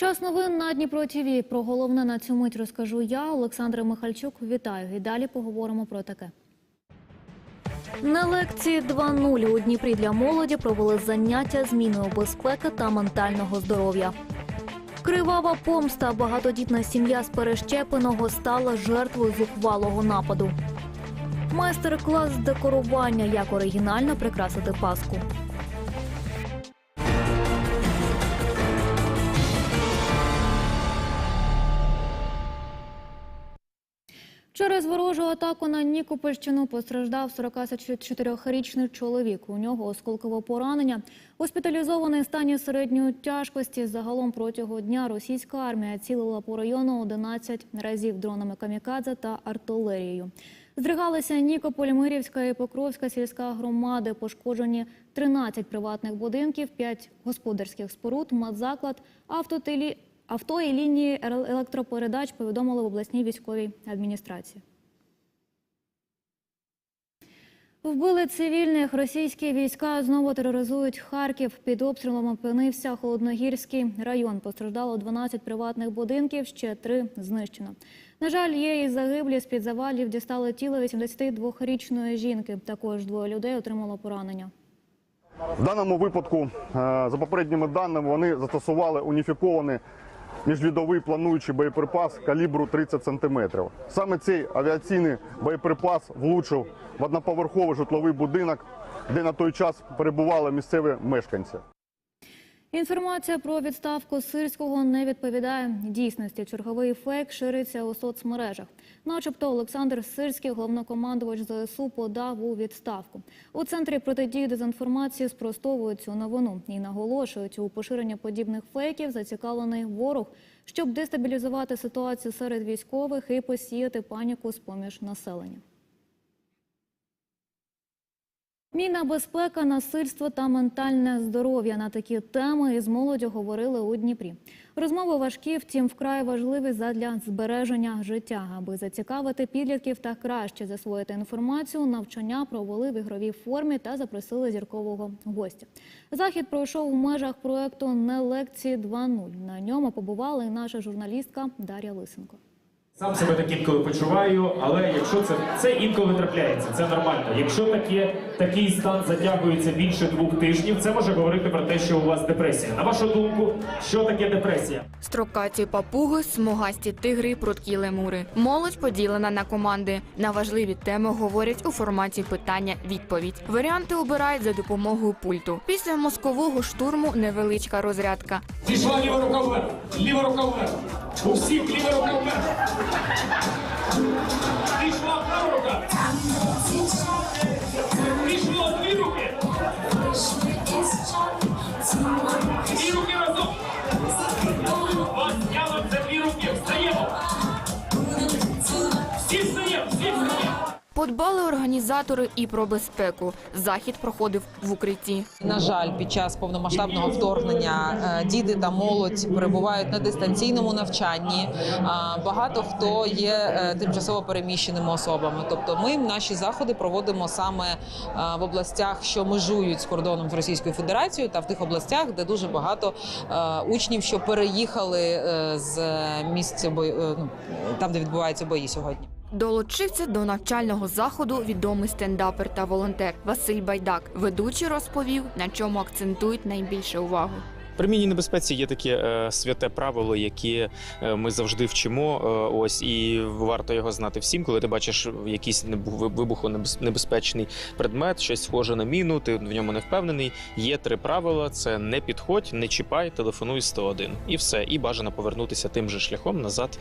Час новин на Дніпро ТВ. Про головне на цю мить розкажу я, Олександра Михальчук. Вітаю. І далі поговоримо про таке. На лекції 2.0 у Дніпрі для молоді провели заняття зміною безпеки та ментального здоров'я. Кривава помста. Багатодітна сім'я з перещепеного стала жертвою зухвалого нападу. Майстер-клас з декорування, як оригінально прикрасити паску. Через ворожу атаку на Нікопольщину постраждав 44-річний чоловік. У нього осколкове поранення. Госпіталізований в стані середньої тяжкості. Загалом протягом дня російська армія цілила по району 11 разів дронами камікадзе та артилерією. Здригалися Нікополь, Мирівська і Покровська сільська громади. Пошкоджені 13 приватних будинків, 5 господарських споруд, медзаклад, автотелі... авто і лінії електропередач повідомили в обласній військовій адміністрації. Вбили цивільних. Російські війська знову тероризують Харків. Під обстрілом опинився Холодногірський район. Постраждало 12 приватних будинків, ще три знищено. На жаль, є і загиблі. З-під завалів дістали тіло 82-річної жінки. Також двоє людей отримало поранення. В даному випадку, е, за попередніми даними, вони застосували уніфікований міжвідовий плануючий боєприпас калібру 30 см. Саме цей авіаційний боєприпас влучив в одноповерховий житловий будинок, де на той час перебували місцеві мешканці. Інформація про відставку Сирського не відповідає дійсності. Черговий фейк шириться у соцмережах. Начебто Олександр Сирський, головнокомандувач ЗСУ, подав у відставку. У центрі протидії дезінформації спростовують цю новину і наголошують, у поширенні подібних фейків зацікавлений ворог, щоб дестабілізувати ситуацію серед військових і посіяти паніку з поміж населення. Міна безпека, насильство та ментальне здоров'я на такі теми із молоддю говорили у Дніпрі. Розмови важкі, втім вкрай важливі задля збереження життя. Аби зацікавити підлітків та краще засвоїти інформацію, навчання провели в ігровій формі та запросили зіркового гостя. Захід пройшов у межах проекту Не лекції 2.0. На ньому побувала і наша журналістка Дар'я Лисенко. Сам себе так інколи почуваю, але якщо це це інколи трапляється, це нормально. Якщо таке такий стан затягується більше двох тижнів, це може говорити про те, що у вас депресія. На вашу думку, що таке депресія? Строкаті папуги, смугасті тигри, прудкі лемури. Молодь поділена на команди. На важливі теми говорять у форматі питання-відповідь. Варіанти обирають за допомогою пульту. Після мозкового штурму невеличка розрядка. Пішла ліва рука вверх, ліва рука вверх. У всіх ліва рука вверх. Пішла права. Подбали організатори і про безпеку. Захід проходив в укритті. На жаль, під час повномасштабного вторгнення е, діти та молодь перебувають на дистанційному навчанні. Багато хто є е, тимчасово переміщеними особами. Тобто, ми наші заходи проводимо саме е, в областях, що межують з кордоном з Російською Федерацією, та в тих областях, де дуже багато е, учнів, що переїхали е, з місця бою, е, ну, там, де відбуваються бої сьогодні. Долучився до навчального заходу відомий стендапер та волонтер Василь Байдак. Ведучий розповів, на чому акцентують найбільше увагу. При мінній небезпеці є таке е, святе правило, яке е, ми завжди вчимо. е, ось і варто його знати всім, коли ти бачиш якийсь вибухонебезпечний предмет, щось схоже на міну, ти в ньому не впевнений. Є три правила: це не підходь, не чіпай, телефонуй 101. І все. І бажано повернутися тим же шляхом назад,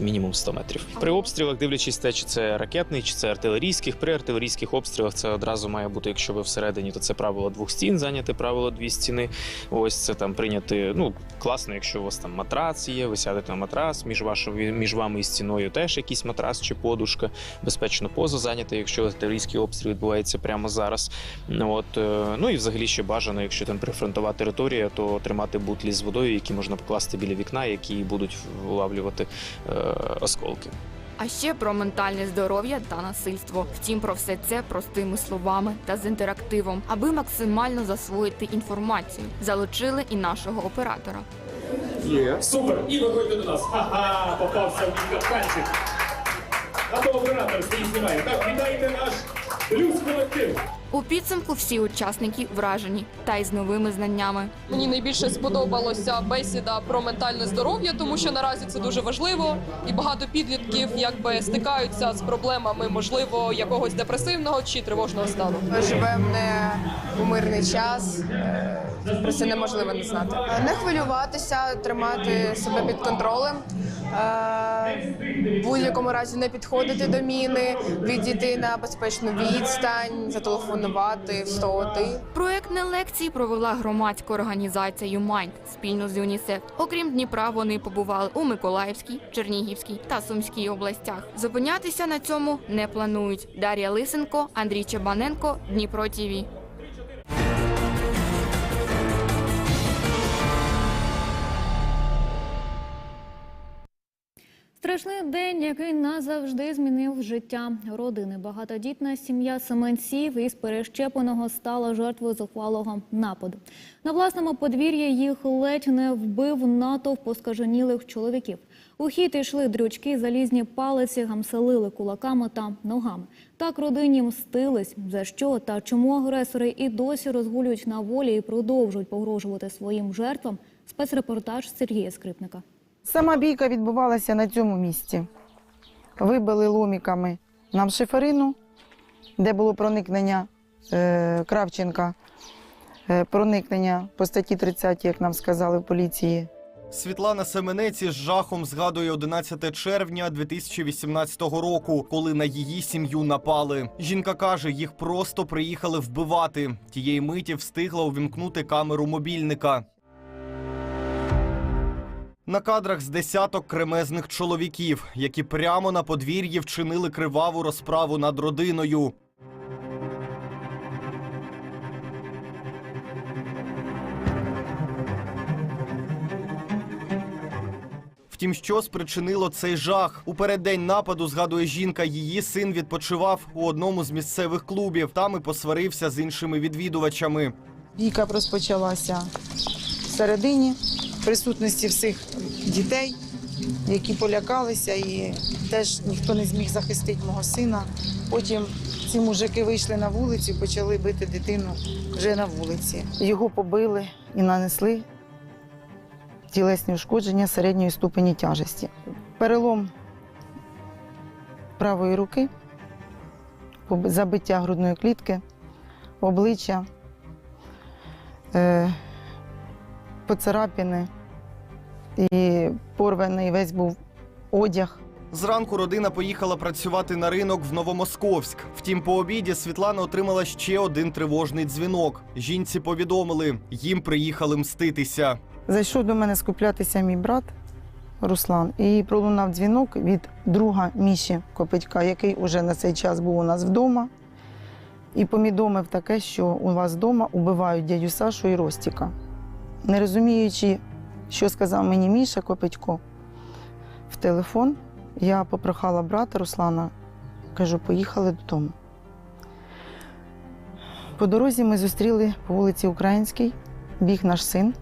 мінімум 100 метрів. При обстрілах, дивлячись те, чи це ракетний, чи це артилерійських. При артилерійських обстрілах це одразу має бути, якщо ви всередині, то це правило двох стін, зайняти правило дві стіни. Ось це там прийняти. Ну класно, якщо у вас там матрац є, ви сядете на матрас, між вашою між вами і стіною теж якийсь матрас чи подушка, безпечно позу зайняти, якщо артилерійський обстріл відбувається прямо зараз. От е, ну і взагалі ще бажано, якщо там прифронтова територія, то тримати бутлі з водою, які можна покласти біля вікна, які будуть улавлювати е, осколки. А ще про ментальне здоров'я та насильство. Втім, про все це простими словами та з інтерактивом, аби максимально засвоїти інформацію. Залучили і нашого оператора. Є. Супер. І виходьте до нас. Ха-ха, попався в капканчик. А то оператор стоїть знімає. Так, вітайте наш плюс колектив. У підсумку всі учасники вражені та й з новими знаннями. Мені найбільше сподобалося бесіда про ментальне здоров'я, тому що наразі це дуже важливо, і багато підлітків якби стикаються з проблемами, можливо, якогось депресивного чи тривожного стану. Живемо не у мирний час. е, Про це неможливо не знати. Не хвилюватися, тримати себе під контролем. В будь-якому разі не підходити до міни, відійти на безпечну відстань, зателефонувати в 101. Проектні лекції провела громадська організація «Юмайнд» спільно з ЮНІСЕФ. Окрім Дніпра, вони побували у Миколаївській, Чернігівській та Сумській областях. Зупинятися на цьому не планують. Дар'я Лисенко, Андрій Чебаненко, Дніпро ТІВІ. Страшний день, який назавжди змінив життя родини. Багатодітна сім'я Семенців із перещепаного стала жертвою зухвалого нападу. На власному подвір'ї їх ледь не вбив натовп поскаженілих чоловіків. У хід йшли дрючки, залізні палиці, гамселили кулаками та ногами. Так родині мстились, за що та чому агресори і досі розгулюють на волі і продовжують погрожувати своїм жертвам. Спецрепортаж Сергія Скрипника. Сама бійка відбувалася на цьому місці. Вибили ломіками нам шиферину, де було проникнення е, Кравченка, е, проникнення по статті 30, як нам сказали в поліції. Світлана Семенець із жахом згадує 11 червня 2018 року, коли на її сім'ю напали. Жінка каже, їх просто приїхали вбивати. Тієї миті встигла увімкнути камеру мобільника. На кадрах з десяток кремезних чоловіків, які прямо на подвір'ї вчинили криваву розправу над родиною. Втім, що спричинило цей жах? У переддень нападу, згадує жінка, її син відпочивав у одному з місцевих клубів. Там і посварився з іншими відвідувачами. Бійка розпочалася всередині, в присутності всіх дітей, які полякалися, і теж ніхто не зміг захистити мого сина. Потім ці мужики вийшли на вулицю і почали бити дитину вже на вулиці. Його побили і нанесли тілесні ушкодження середньої ступені тяжесті. Перелом правої руки, забиття грудної клітки, обличчя, е, поцарапини і порваний весь був одяг. Зранку родина поїхала працювати на ринок в Новомосковськ. Втім, по обіді Світлана отримала ще один тривожний дзвінок. Жінці повідомили, їм приїхали мститися. Зайшов до мене скуплятися мій брат Руслан і пролунав дзвінок від друга Міші Копитька, який уже на цей час був у нас вдома. І повідомив таке, що у вас вдома убивають дядю Сашу і Ростіка. Не розуміючи, що сказав мені Міша Копитько в телефон, я попрохала брата Руслана, кажу, поїхали додому. По дорозі ми зустріли по вулиці Українській, біг наш син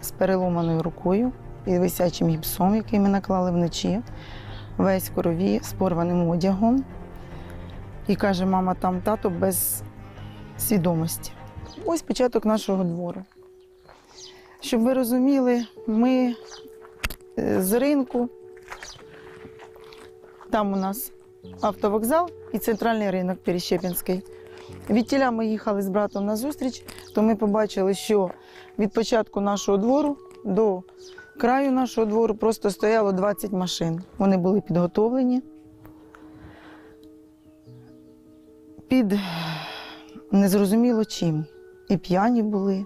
з переломаною рукою і висячим гіпсом, який ми наклали вночі, весь в крові з порваним одягом. І каже, мама, там тато без свідомості. Ось початок нашого двору. Щоб ви розуміли, ми е, з ринку, там у нас автовокзал і центральний ринок Перещепінський. Відтіля ми їхали з братом на зустріч, то ми побачили, що від початку нашого двору до краю нашого двору просто стояло 20 машин. Вони були підготовлені. Під незрозуміло чим. І п'яні були,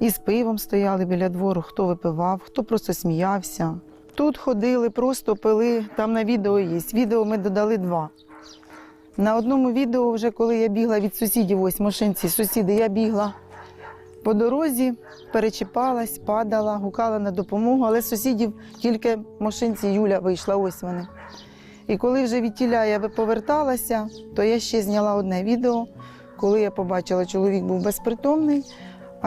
і з пивом стояли біля двору, хто випивав, хто просто сміявся. Тут ходили, просто пили, там на відео є. Відео ми додали два. На одному відео, вже коли я бігла від сусідів, ось машинці, сусіди, я бігла по дорозі, перечіпалась, падала, гукала на допомогу, але сусідів тільки машинці Юля вийшла, ось вони. І коли вже від тіля я поверталася, то я ще зняла одне відео, коли я побачила, чоловік був безпритомний,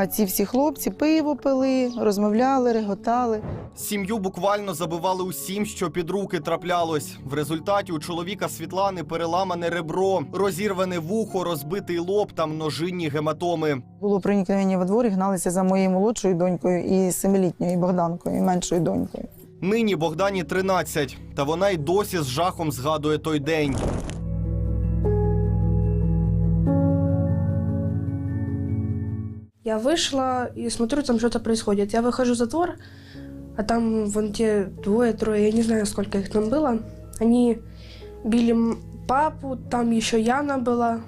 А ці всі хлопці пиво пили, розмовляли, реготали. Сім'ю буквально забивали усім, що під руки траплялось. В результаті у чоловіка Світлани переламане ребро, розірване вухо, розбитий лоб та множинні гематоми. Було проникнення во двор і гналися за моєю молодшою донькою і семилітньою і Богданкою, і меншою донькою. Нині Богдані 13, та вона й досі з жахом згадує той день. Я вышла и смотрю, там что-то происходит. Я выхожу за двор, а там вон те двое-трое, я не знаю, сколько их там было. Они били м- папу, там еще Яна была.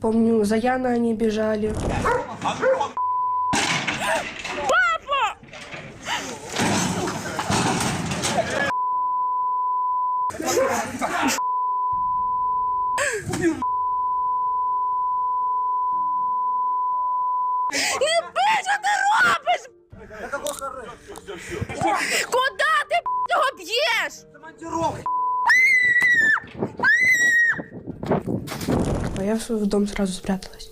Помню, за Яна они бежали. А я в в дом сразу спряталась.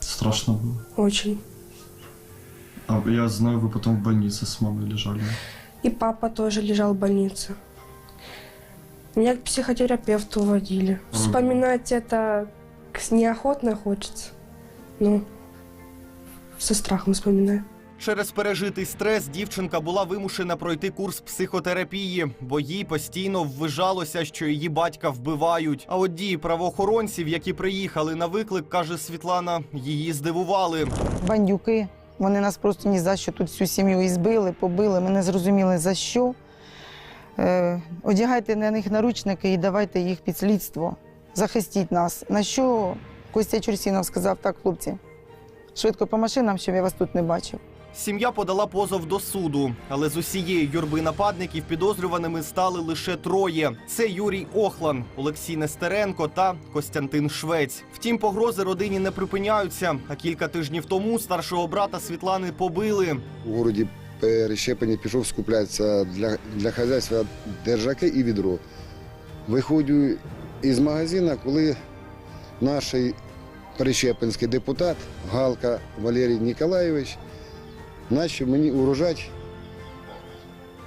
Страшно было. Очень. А я знаю, вы потом в больнице с мамой лежали. И папа тоже лежал в больнице. Меня к психотерапевту водили. Вспоминать это неохотно хочется. Ну, со страхом вспоминаю. Через пережитий стрес дівчинка була вимушена пройти курс психотерапії, бо їй постійно ввижалося, що її батька вбивають. А от дії правоохоронців, які приїхали на виклик, каже Світлана, її здивували. Бандюки. Вони нас просто ні за що тут всю сім'ю і збили, побили. Ми не зрозуміли за що. Е, одягайте на них наручники і давайте їх під слідство. Захистіть нас. На що Костя Чурсінов сказав, так, хлопці, швидко по машинам, щоб я вас тут не бачив. Сім'я подала позов до суду, але з усієї юрби нападників підозрюваними стали лише троє: це Юрій Охлан, Олексій Нестеренко та Костянтин Швець. Втім, погрози родині не припиняються. А кілька тижнів тому старшого брата Світлани побили. У городі Перещепені пішов скуплятися для, для хазяйства держаки і відро. Виходжу із магазина, коли наш перещепинський депутат Галка Валерій Ніколаєвич почав мені урожати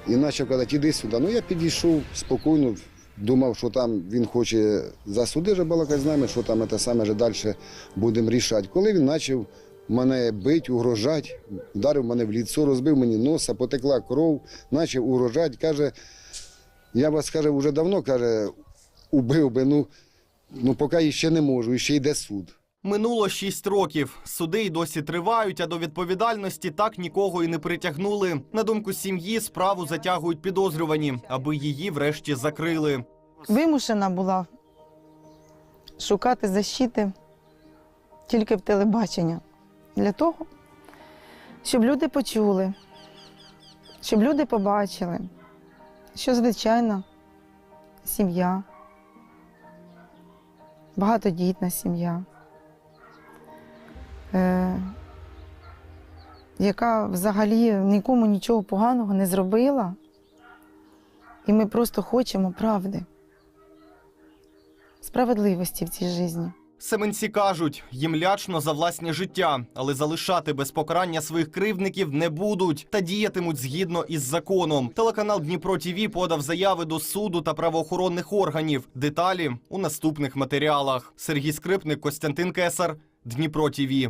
і почав казати, іди сюди. Ну я підійшов спокійно, думав, що там він хоче за суди балакати з нами, що там це саме далі будемо рішати. Коли він почав мене бить, угрожати, вдарив мене в ліцо, розбив мені носа, потекла кров, почав угрожати. Каже, я вас каже, вже давно каже, убив би, ну, ну поки ще не можу, ще йде суд. Минуло шість років. Суди й досі тривають, а до відповідальності так нікого і не притягнули. На думку сім'ї, справу затягують підозрювані, аби її врешті закрили. Вимушена була шукати защити тільки в телебачення. Для того, щоб люди почули, щоб люди побачили, що звичайна сім'я, багатодітна сім'я, яка взагалі нікому нічого поганого не зробила. І ми просто хочемо правди, справедливості в цій житті. Семенці кажуть, їм лячно за власні життя, але залишати без покарання своїх кривдників не будуть та діятимуть згідно із законом. Телеканал Дніпро ТІВІ подав заяви до суду та правоохоронних органів. Деталі у наступних матеріалах. Сергій Скрипник, Костянтин Кесар, Дніпро ТІВІ.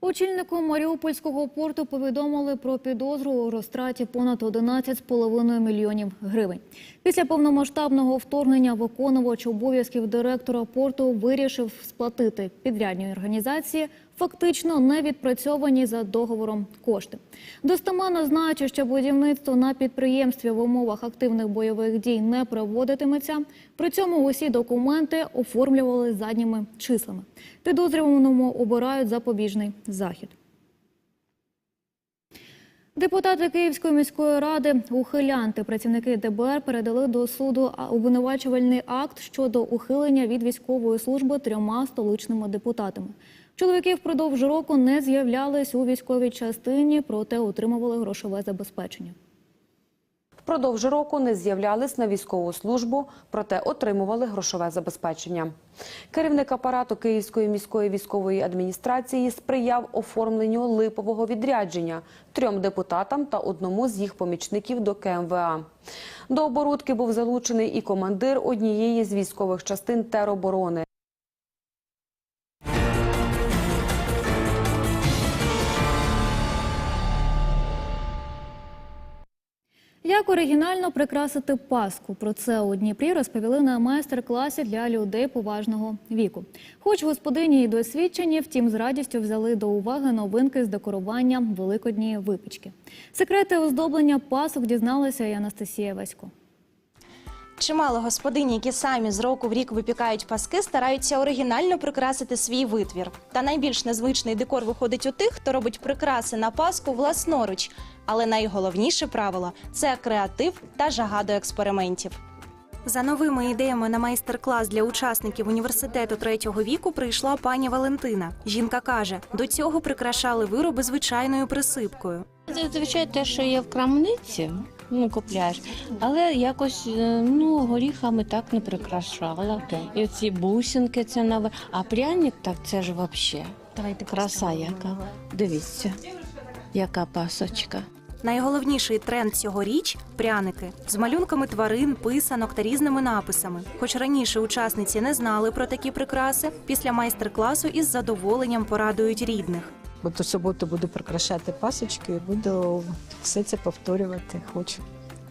Очільнику Маріупольського порту повідомили про підозру у розтраті понад 11,5 мільйонів гривень. Після повномасштабного вторгнення виконувач обов'язків директора порту вирішив сплатити підрядній організації фактично не відпрацьовані за договором кошти. Достеменно знаючи, що будівництво на підприємстві в умовах активних бойових дій не проводитиметься. При цьому усі документи оформлювали задніми числами. Підозрюваному обирають запобіжний захід. Депутати Київської міської ради ухилянти працівники ДБР передали до суду обвинувачувальний акт щодо ухилення від військової служби трьома столичними депутатами. Чоловіки впродовж року не з'являлись у військовій частині, проте отримували грошове забезпечення. Впродовж року не з'являлись на військову службу, проте отримували грошове забезпечення. Керівник апарату Київської міської військової адміністрації сприяв оформленню липового відрядження трьом депутатам та одному з їх помічників до КМВА. До оборудки був залучений і командир однієї з військових частин тероборони. Як оригінально прикрасити паску? Про це у Дніпрі розповіли на майстер-класі для людей поважного віку. Хоч господині й досвідчені, втім з радістю взяли до уваги новинки з декорування великодньої випічки. Секрети оздоблення пасок дізналася і Анастасія Васько. Чимало господинь, які самі з року в рік випікають паски, стараються оригінально прикрасити свій витвір. Та найбільш незвичний декор виходить у тих, хто робить прикраси на паску власноруч. Але найголовніше правило це креатив та жага до експериментів. За новими ідеями на майстер-клас для учасників університету третього віку прийшла пані Валентина. Жінка каже, до цього прикрашали вироби звичайною присипкою. Зазвичай те, що є в крамниці, ну купляєш, але якось е, ну горіхами так не прикрашала. І ці бусинки це нове. А пряник так це ж взагалі. Давайте Краса яка. Дивіться, яка пасочка. Найголовніший тренд цьогоріч пряники з малюнками тварин, писанок та різними написами. Хоч раніше учасниці не знали про такі прикраси, після майстер-класу із задоволенням порадують рідних. От у суботу буду прикрашати пасочки і буду все це повторювати. Хочу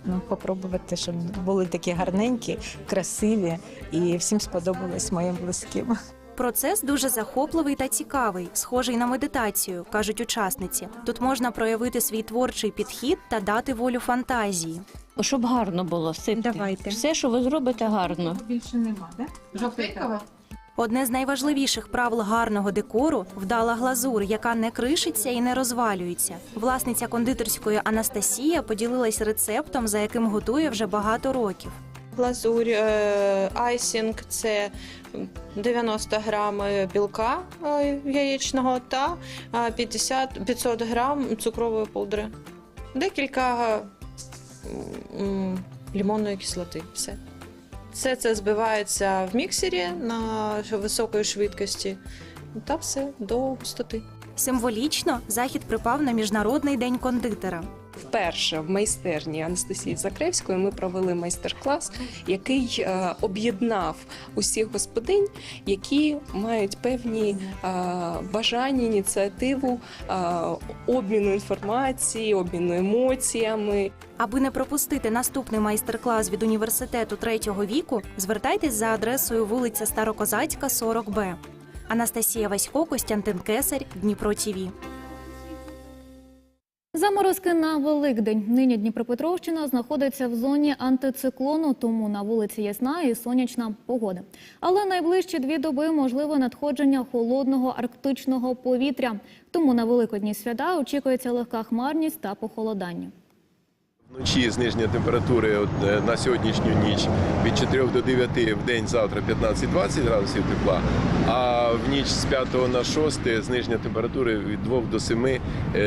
ну, попробувати, щоб були такі гарненькі, красиві і всім сподобалось моїм близьким. Процес дуже захопливий та цікавий, схожий на медитацію, кажуть учасниці. Тут можна проявити свій творчий підхід та дати волю фантазії. Щоб гарно було сипте. Давайте. Все, що ви зробите, гарно. Більше нема, так? Жовтенького? Одне з найважливіших правил гарного декору вдала глазур, яка не кришиться і не розвалюється. Власниця кондитерської Анастасія поділилась рецептом, за яким готує вже багато років. Глазурь е, айсінг це 90 грам білка е, яєчного та е, 50 500 грам цукрової пудри. Декілька лимонної кислоти. Все. Все це збивається в міксері на високої швидкості та все до густоти. Символічно захід припав на міжнародний день кондитера. Вперше в майстерні Анастасії Закревської ми провели майстер-клас, який е, об'єднав усіх господинь, які мають певні е, бажання, ініціативу е, обміну інформації, обміну емоціями. Аби не пропустити наступний майстер-клас від університету третього віку, звертайтесь за адресою вулиця Старокозацька, 40Б. Анастасія Васько, Костянтин Кесарь, Дніпро ТІВІ. Заморозки на Великдень. Нині Дніпропетровщина знаходиться в зоні антициклону, тому на вулиці ясна і сонячна погода. Але найближчі дві доби можливе надходження холодного арктичного повітря. Тому на великодні свята очікується легка хмарність та похолодання. Вночі зниження температури е, на сьогоднішню ніч від 4 до 9, в день завтра 15-20 градусів тепла, а в ніч з 5 на 6 зниження температури від 2 до 7 е,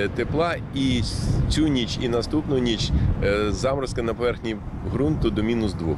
тепла. І цю ніч і наступну ніч заморозка на поверхні ґрунту до мінус 2.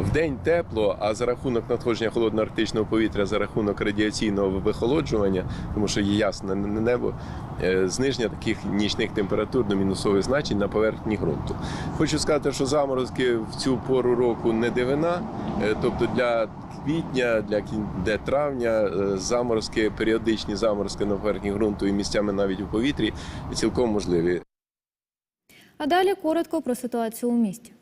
В день тепло, а за рахунок надходження холодного арктичного повітря, за рахунок радіаційного вихолоджування, тому що є ясне небо, е, зниження таких нічних температур до мінусових значень на поверхні ґрунту. Хочу сказати, що заморозки в цю пору року не дивина, е, тобто для квітня, для для травня е, заморозки, періодичні заморозки на поверхні ґрунту і місцями навіть у повітрі цілком можливі. А далі коротко про ситуацію у місті.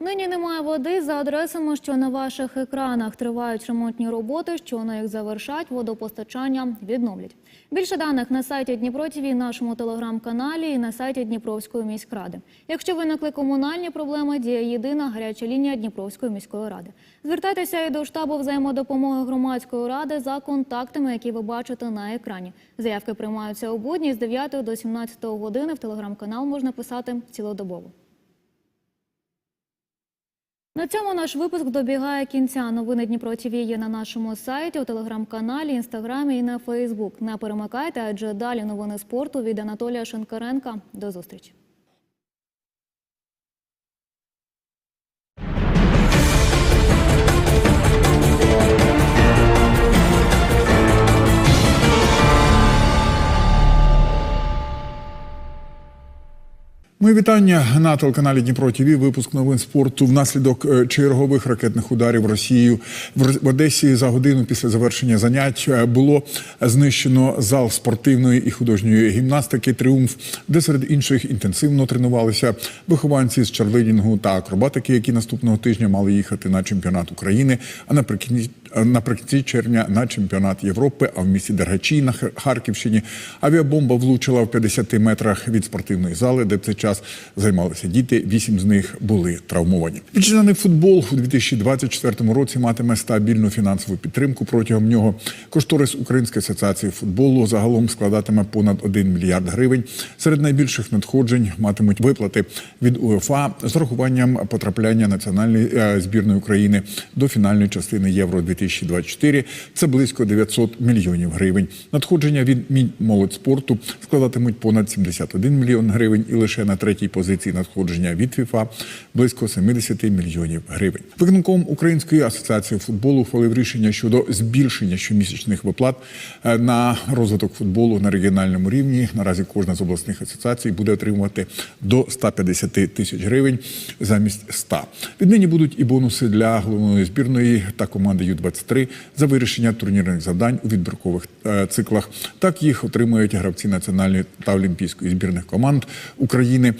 Нині немає води за адресами, що на ваших екранах тривають ремонтні роботи, що на їх завершать, водопостачання відновлять. Більше даних на сайті Дніпро ТВ, нашому телеграм-каналі і на сайті Дніпровської міськради. Якщо виникли комунальні проблеми, діє єдина гаряча лінія Дніпровської міської ради. Звертайтеся і до штабу взаємодопомоги громадської ради за контактами, які ви бачите на екрані. Заявки приймаються у будні з 9 до 17 години. В телеграм-канал можна писати цілодобово. На цьому наш випуск добігає кінця. Новини Дніпро ТВ є на нашому сайті, у телеграм-каналі, інстаграмі і на Фейсбук. Не перемикайте, адже далі новини спорту від Анатолія Шенкаренка. До зустрічі. Мої вітання на телеканалі Дніпро ТВ. Випуск новин спорту. Внаслідок е, чергових ракетних ударів Росією в Одесі за годину після завершення занять е, було знищено зал спортивної і художньої гімнастики Тріумф, де серед інших інтенсивно тренувалися вихованці з чарлидінгу та акробатики, які наступного тижня мали їхати на чемпіонат України. А наприкінці наприкінці червня на чемпіонат Європи. А в місті Дергачі на Харківщині авіабомба влучила в 50 метрах від спортивної зали, де в цей час займалися діти. Вісім з них були травмовані. Вітчизняний футбол у 2024 році матиме стабільну фінансову підтримку. Протягом нього кошторис Української асоціації футболу загалом складатиме понад 1 мільярд гривень. Серед найбільших надходжень матимуть виплати від УЄФА з урахуванням потрапляння національної е, збірної України до фінальної частини Євро 2024 Це близько 900 мільйонів гривень. Надходження від Мінмолодьспорту складатимуть понад 71 мільйон гривень, і лише на третій позиції надходження від ФІФА близько 70 мільйонів гривень. Виконком Української асоціації футболу ухвалив рішення щодо збільшення щомісячних виплат е, на розвиток футболу на регіональному рівні. Наразі кожна з обласних асоціацій буде отримувати до 150 тисяч гривень замість 100. Віднині будуть і бонуси для головної збірної та команди Ю-23 за вирішення турнірних завдань у відбіркових е, циклах. Так їх отримують гравці національної та олімпійської збірних команд України.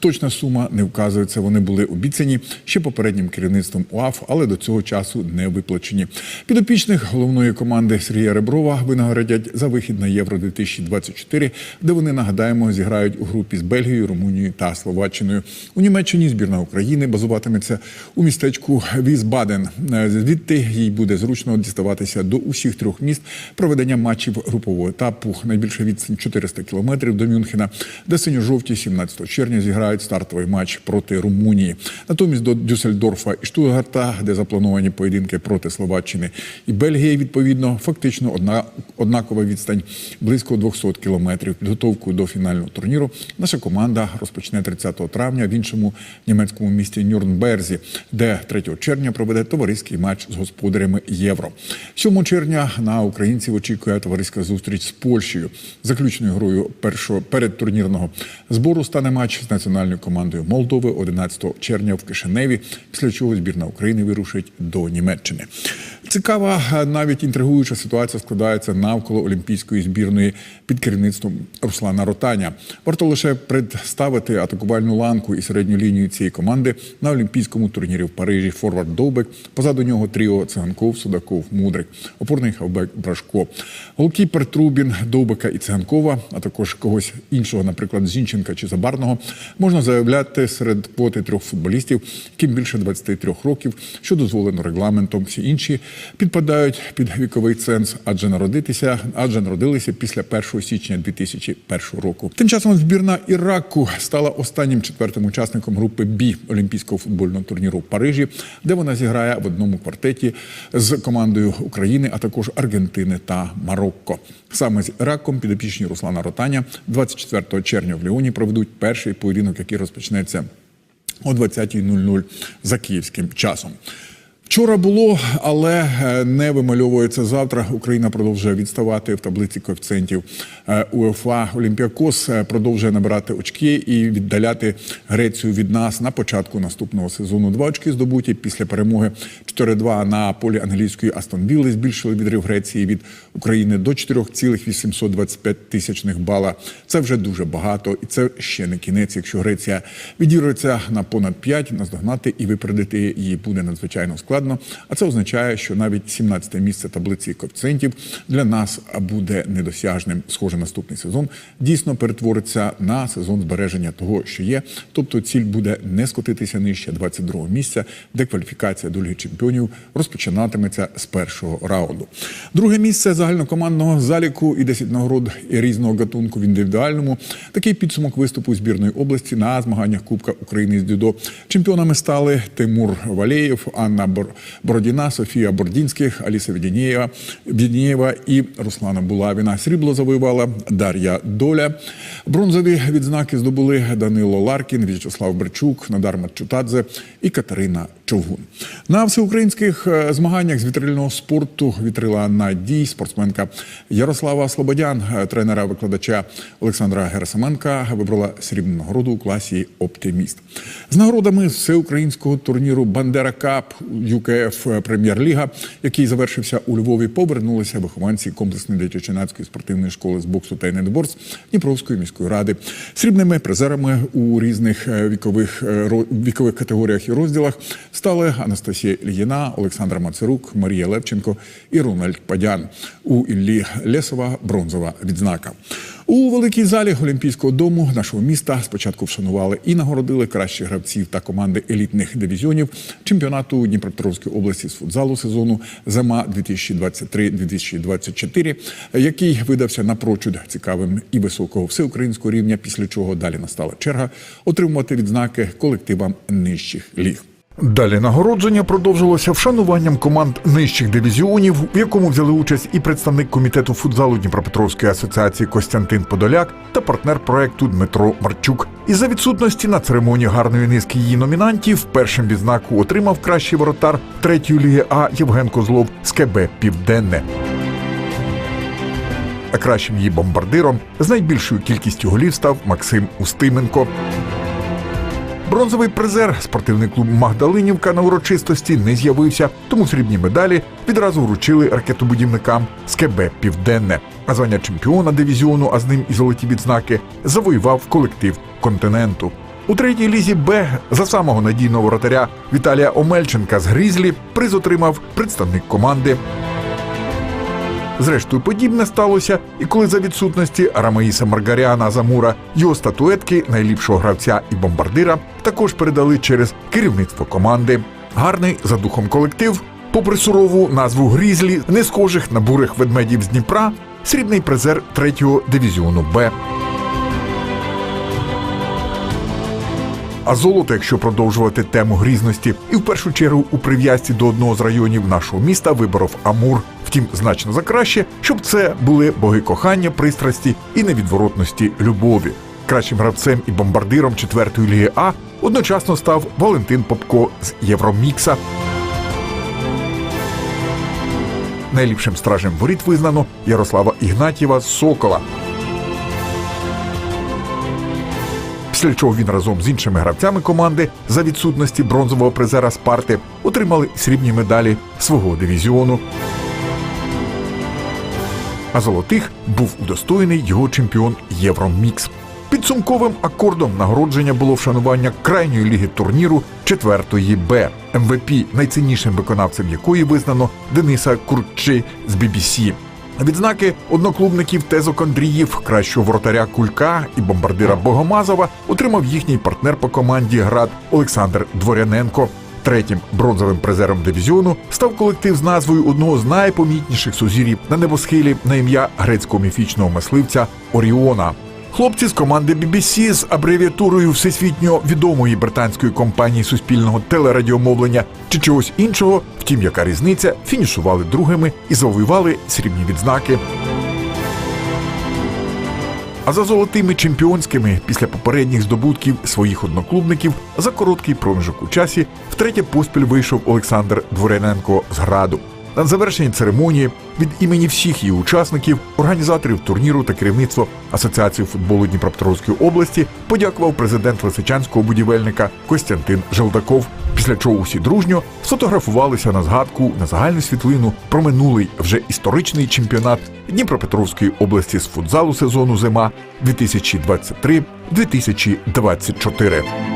Точна сума не вказується. Вони були обіцяні ще попереднім керівництвом УАФ, але до цього часу не виплачені. Підопічних головної команди Сергія Реброва винагородять за вихід на Євро 2024 де вони нагадаємо зіграють у групі з Бельгією, Румунією та Словаччиною. У Німеччині збірна України базуватиметься у містечку Візбаден. Е, Звідти їй буде зручно діставатися до усіх трьох міст проведення матчів групового етапу. Найбільша відстань 400 кілометрів до Мюнхена, де синьо-жовті 17 червня зіграють стартовий матч проти Румунії. Натомість до Дюссельдорфа і Штутгарта, де заплановані поєдинки проти Словаччини і Бельгії, відповідно, фактично одна однакова відстань близько 200 кілометрів. Підготовку до фінального турніру наша команда розпочне 30 травня в іншому німецькому місті Нюрнберзі, де 3 червня проведе товариський матч з господарями Євро. 7 червня на українців очікує товариська зустріч з Польщею. Заключною грою першого передтурнірного збору стане матч з національною командою Молдови 11 червня в Кишиневі, після чого збірна України вирушить до Німеччини. Цікава, навіть інтригуюча ситуація складається навколо олімпійської збірної під керівництвом Руслана Ротаня. Варто лише представити атакувальну ланку і середню лінію цієї команди на олімпійському турнірі в Парижі. Форвард Довбек, позаду нього тріо Циганков, Судаков, Мудрик, опорний хавбек Брашко, голкіпер Трубін, Довбека і Циганкова, а також когось іншого, наприклад, Зінченка чи Забарного, можна заявляти серед квоти трьох футболістів, яким більше 23 років, що дозволено регламентом. Всі інші підпадають під віковий ценз, адже народитися, адже народилися після 1 січня 2001 року. Тим часом збірна Іраку стала останнім четвертим учасником групи Бі Олімпійського футбольного турніру в Парижі, де вона зіграє в одному квартеті з командою України, а також Аргентини та Марокко. Саме з Іраком підопічні Руслана Ротаня 24 червня в Ліоні проведуть перший поєдинок, який розпочнеться о 20.00 за київським часом. Вчора було, але е, не вимальовується завтра. Україна продовжує відставати в таблиці коефіцієнтів е, УЕФА. Олімпіакос е, продовжує набирати очки і віддаляти Грецію від нас на початку наступного сезону. Два очки здобуті після перемоги 4-2 на полі англійської Астон Вілли збільшили відрив Греції від України до 4,825 тисячних бала. Це вже дуже багато, і це ще не кінець. Якщо Греція відірветься на понад 5, наздогнати і випередити її буде надзвичайно складно. А це означає, що навіть 17 місце таблиці коефіцієнтів для нас буде недосяжним. Схоже, наступний сезон дійсно перетвориться на сезон збереження того, що є. Тобто, ціль буде не скотитися нижче 22-го місця, де кваліфікація до Ліги чемпіонів розпочинатиметься з першого раунду. Друге місце загальнокомандного заліку і 10 нагород різного гатунку в індивідуальному. Такий підсумок виступу збірної області на змаганнях Кубка України з дзюдо. Чемпіонами стали Тимур Валєєв, Анна Бор... Бородіна, Софія Бордінських, Аліса Відінієва, Відінєєва і Руслана Булавіна. Срібло завоювала Дар'я Доля. Бронзові відзнаки здобули Данило Ларкін, В'ячеслав Берчук, Надар Матчутадзе і Катерина Човгун. На всеукраїнських е, змаганнях з вітрильного спорту вітрила на дій спортсменка Ярослава Слободян, е, тренера-викладача Олександра Герасименка, вибрала срібну нагороду у класі Оптиміст. З нагородами всеукраїнського турніру Бандера Кап ЮКФ Прем'єр-ліга, який завершився у Львові, повернулися вихованці комплексної дитячо-юнацької спортивної школи з боксу та недоборств Дніпровської міської ради. Срібними призерами у різних е, вікових е, вікових категоріях і розділах стали Анастасія Ільїна, Олександра Мацерук, Марія Левченко і Рональд Падян. У Іллі Лесова бронзова відзнака. У великій залі Олімпійського дому нашого міста спочатку вшанували і нагородили кращих гравців та команди елітних дивізіонів чемпіонату Дніпропетровської області з футзалу сезону зима 2023-2024, який видався напрочуд цікавим і високого всеукраїнського рівня. Після чого далі настала черга отримувати відзнаки колективам нижчих ліг. Далі нагородження продовжилося вшануванням команд нижчих дивізіонів, в якому взяли участь і представник комітету футзалу Дніпропетровської асоціації Костянтин Подоляк та партнер проекту Дмитро Марчук. Із-за відсутності на церемонії гарної низки її номінантів першим відзнаку отримав кращий воротар третьої ліги А Євген Козлов з КБ Південне. А кращим її бомбардиром з найбільшою кількістю голів став Максим Устименко. Бронзовий призер спортивний клуб Магдалинівка на урочистості не з'явився, тому срібні медалі відразу вручили ракетобудівникам з КБ Південне. А звання чемпіона дивізіону, а з ним і золоті відзнаки, завоював колектив континенту. У третій лізі Б за самого надійного воротаря Віталія Омельченка з Грізлі приз отримав представник команди. Зрештою, подібне сталося, і коли за відсутності Рамаїса Маргаріана Замура його статуетки найліпшого гравця і бомбардира також передали через керівництво команди. Гарний за духом колектив, попри сурову назву Грізлі, не схожих на бурих ведмедів з Дніпра, срібний призер третього дивізіону Б. А золото, якщо продовжувати тему грізності, і в першу чергу у прив'язці до одного з районів нашого міста виборов Амур. Втім, значно за краще, щоб це були боги кохання, пристрасті і невідворотності любові. Кращим гравцем і бомбардиром четвертої ліги А одночасно став Валентин Попко з Євромікса. Найліпшим стражем воріт визнано Ярослава Ігнатєва з Сокола. Після чого він разом з іншими гравцями команди за відсутності бронзового призера Спарти отримали срібні медалі свого дивізіону. А золотих був удостоєний його чемпіон Євромікс. Підсумковим акордом нагородження було вшанування крайньої ліги турніру четвертої Б. МВП, найціннішим виконавцем якої визнано Дениса Курчи з BBC. Відзнаки одноклубників Тезок Андріїв, кращого воротаря Кулька і бомбардира Богомазова отримав їхній партнер по команді Град Олександр Дворяненко. Третім бронзовим призером дивізіону став колектив з назвою одного з найпомітніших сузір'їв на небосхилі на ім'я грецького міфічного мисливця Оріона. Хлопці з команди BBC з абревіатурою всесвітньо відомої британської компанії суспільного телерадіомовлення чи чогось іншого, втім, яка різниця, фінішували другими і завоювали срібні відзнаки. А за золотими чемпіонськими після попередніх здобутків своїх одноклубників за короткий проміжок у часі втретє поспіль вийшов Олександр Дворяненко з граду. На завершенні церемонії від імені всіх її учасників, організаторів турніру та керівництво Асоціації футболу Дніпропетровської області подякував президент Лисичанського будівельника Костянтин Желдаков. Після чого усі дружньо сфотографувалися на згадку на загальну світлину про минулий вже історичний чемпіонат Дніпропетровської області з футзалу сезону зима 2023-2024.